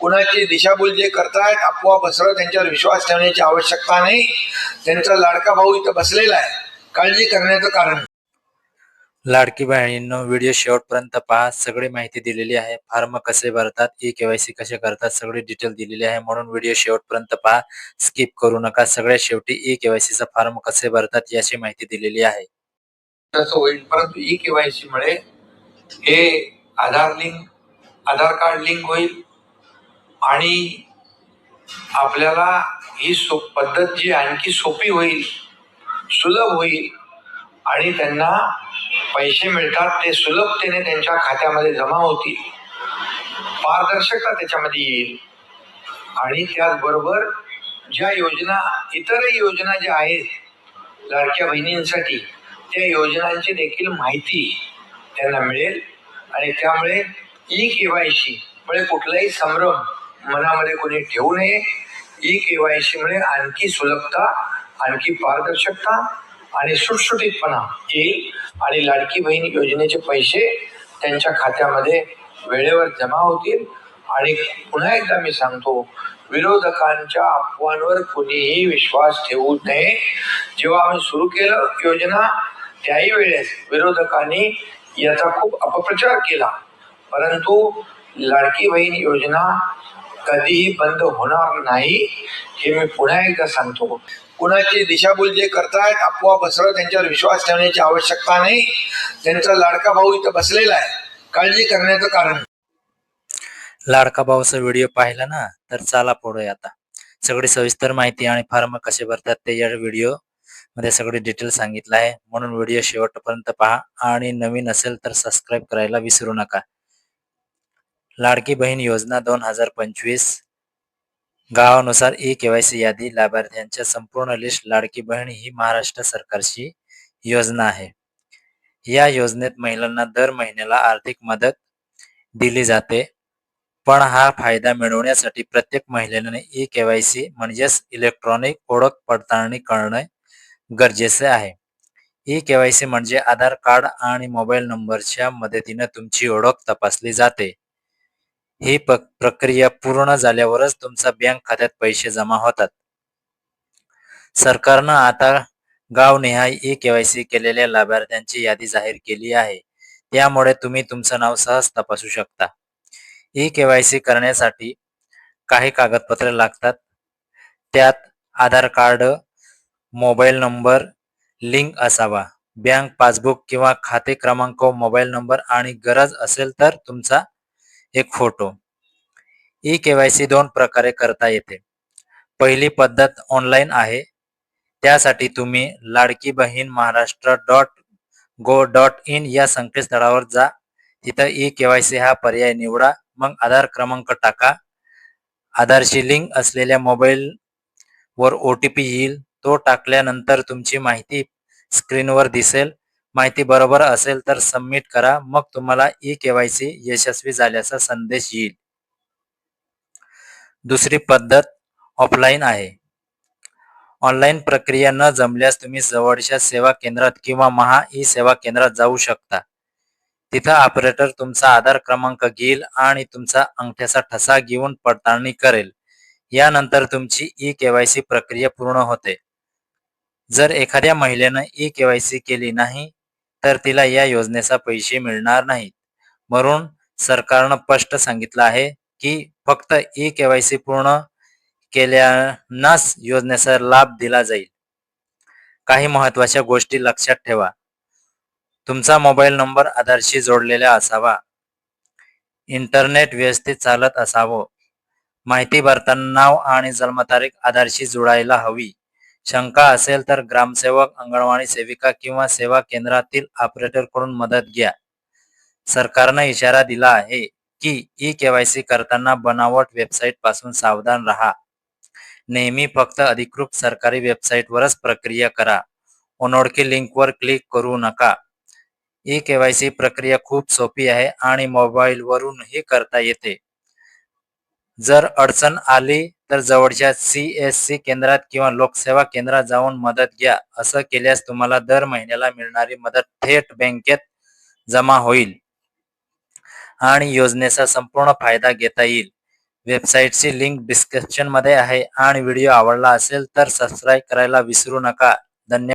कुणाची दिशाभूल जे करतायत अफवा पसरत त्यांच्यावर विश्वास ठेवण्याची आवश्यकता नाही. त्यांचा लाडका भाऊ इथं बसलेला आहे. काळजी करण्याचं कारण. लाडकी बहिणींनो व्हिडिओ शेवटपर्यंत पहा. सगळी माहिती दिलेली आहे. फॉर्म कसे भरतात ई केवायसी कसे करतात सगळी डिटेल दिलेली आहे. म्हणून व्हिडिओ शेवटपर्यंत पहा. स्किप करू नका. सगळ्यात शेवटी ई केवायसीचा फॉर्म कसे भरतात याची माहिती दिलेली आहे. तसं होईल. परंतु ई केवायसी मुळे हे Aadhaar link Aadhaar card link होईल. आणि आपल्याला ही सो पद्धत जी आणखी सोपी होईल सुलभ होईल आणि त्यांना पैसे मिळतात ते सुलभतेने त्यांच्या खात्यामध्ये जमा होतील. पारदर्शकता त्याच्यामध्ये येईल. आणि त्याचबरोबर ज्या योजना इतरही योजना ज्या आहेत लाडक्या बहिणींसाठी त्या योजनांची देखील माहिती त्यांना मिळेल. आणि त्यामुळे ई केवायसी मुळे म्हणजे कुठलाही संभ्रम मनामध्ये कोणी ठेवू नये. ई केवायसी मुळे आणखी सुलभता आणखी पारदर्शकता आणि सुटसुटीतपणा येईल आणि लाडकी बहीण योजनेचे पैसे त्यांच्या खात्यामध्ये वेळेवर जमा होतील. आणि पुन्हा एकदा मी सांगतो विरोधकांच्या अफवांवर कुणीही विश्वास ठेवू नये. जेव्हा आम्ही सुरू केलं योजना त्याही वेळेस विरोधकांनी याचा खूप अपप्रचार केला. परंतु लाडकी बहीण योजना कधीही बंद होणार नाही हे मी पुन्हा एकदा सांगतो. कुणाची दिशाभूल जे करतायत अफवा बसरं त्यांच्यावर विश्वास ठेवण्याची आवश्यकता नाही. त्यांचा लाडका भाऊ इथं बसलेला आहे. काळजी करण्याचं कारण. लाडका भाऊचा व्हिडिओ पाहिला ना तर चला पुढे आता. सगळी सविस्तर माहिती आणि फॉर्म कसे भरतात ते या व्हिडिओमध्ये सगळी डिटेल सांगितलं आहे. म्हणून व्हिडिओ शेवटपर्यंत पहा. आणि नवीन असेल तर सबस्क्राईब करायला विसरू नका. लाडकी बहीण योजना दोन हजार पंचवीस. गावानुसार ई केवायसी यादी लाभार्थ्यांच्या संपूर्ण लिस्ट लाडकी बहीण ही महाराष्ट्र सरकारची योजना आहे. या योजनेत महिलांना दर महिन्याला आर्थिक मदत दिली जाते. पण हा फायदा मिळवण्यासाठी प्रत्येक महिलेने ई केवायसी म्हणजेच इलेक्ट्रॉनिक ओळख पडताळणी करणे गरजेचे आहे. ई केवायसी म्हणजे आधार कार्ड आणि मोबाईल नंबरच्या मदतीने तुमची ओळख तपासली जाते. ही प्रक्रिया पूर्ण झाल्यावरच तुमचा बँक खात्यात पैसे जमा होतात. सरकारनं आता गावनिहाय ई केवायसी केलेल्या लाभार्थ्यांची यादी जाहीर केली आहे. त्यामुळे तुम्ही तुमचं नाव सहज तपासू शकता. ई केवायसी करण्यासाठी काही कागदपत्रे लागतात. त्यात Aadhaar card mobile number link असावा. बँक पासबुक किंवा खाते क्रमांक मोबाईल नंबर आणि गरज असेल तर तुमचा एक फोटो ई केवायसी दोन प्रकारे करता येते. पहिली पद्धत ऑनलाईन आहे. त्यासाठी तुम्ही Ladki Bahin Maharashtra dot gov dot in या संकेतस्थळावर जा. तिथं ई केवायसी हा पर्याय निवडा. मग आधार क्रमांक टाका. आधारशी लिंक असलेल्या मोबाईल वर ओ टी पी येईल. तो टाकल्यानंतर तुमची माहिती स्क्रीनवर दिसेल. माहिती बरोबर असेल तर सबमिट करा. मग तुम्हाला ई केवायसी यशस्वी झाल्याचा संदेश येईल. दुसरी पद्धत ऑफलाईन आहे. ऑनलाईन प्रक्रिया न जमल्यास तुम्ही जवळच्या सेवा केंद्रात किंवा महा ई सेवा केंद्रात जाऊ शकता. तिथं ऑपरेटर तुमचा आधार क्रमांक घेईल आणि तुमचा अंगठ्याचा ठसा घेऊन पडताळणी करेल. यानंतर तुमची ई केवायसी प्रक्रिया पूर्ण होते. जर एखाद्या महिलेनं ई केवायसी केली नाही तर तिला या योजनेचा पैसे मिळणार नाहीत. म्हणून सरकारनं स्पष्ट सांगितलं आहे की फक्त ई केवायसी पूर्ण केल्यानाच योजनेचा लाभ दिला जाईल. काही महत्त्वाच्या गोष्टी लक्षात ठेवा. तुमचा मोबाईल नंबर आधारशी जोडलेला असावा. इंटरनेट व्यवस्थित चालत असावं. माहिती भरताना नाव आणि जन्मतारीख आधारशी जोडायला हवी. शंका असेल तर ग्रामसेवक, अंगणवाडी सेविका किंवा सेवा केंद्रातील ऑपरेटर कडून मदत घ्या. सरकारनं इशारा दिला आहे की ई केवायसी करताना बनावट वेबसाईट पासून सावधान राहा. नेहमी फक्त अधिकृत सरकारी वेबसाइट वेबसाईटवरच प्रक्रिया करा. अनोळखी लिंकवर क्लिक करू नका. ई केवायसी प्रक्रिया खूप सोपी आहे आणि मोबाईलवरूनही करता येते. जर अडचण आली तर जवळच्या सी एस सी केंद्रात किंवा लोकसेवा केंद्रात जाऊन मदत घ्या. असं केल्यास तुम्हाला दर महिन्याला मिळणारी मदत थेट बँकेत जमा होईल आणि योजनेचा संपूर्ण फायदा घेता येईल. वेबसाईटची लिंक डिस्क्रिप्शनमध्ये आहे आणि व्हिडिओ आवडला असेल तर सबस्क्राईब करायला विसरू नका. धन्यवाद.